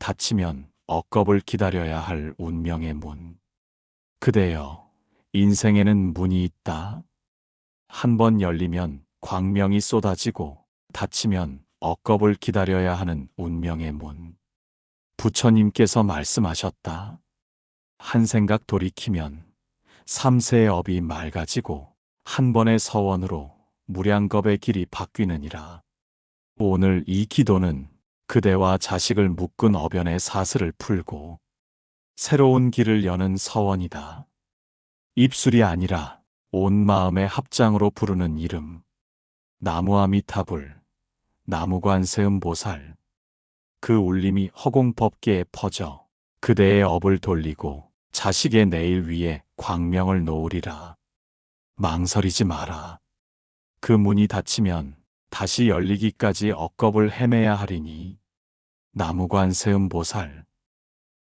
닫히면 억겁을 기다려야 할 운명의 문. 그대여, 인생에는 문이 있다. 한 번 열리면 광명이 쏟아지고 닫히면 억겁을 기다려야 하는 운명의 문. 부처님께서 말씀하셨다. 한 생각 돌이키면 삼세의 업이 맑아지고 한 번의 서원으로 무량겁의 길이 바뀌느니라. 오늘 이 기도는 그대와 자식을 묶은 어변의 사슬을 풀고 새로운 길을 여는 서원이다. 입술이 아니라 온 마음의 합장으로 부르는 이름. 나무아미타불, 나무관세음 보살. 그 울림이 허공법계에 퍼져 그대의 업을 돌리고 자식의 내일 위에 광명을 놓으리라. 망설이지 마라. 그 문이 닫히면 다시 열리기까지 억겁을 헤매야 하리니 나무관세음보살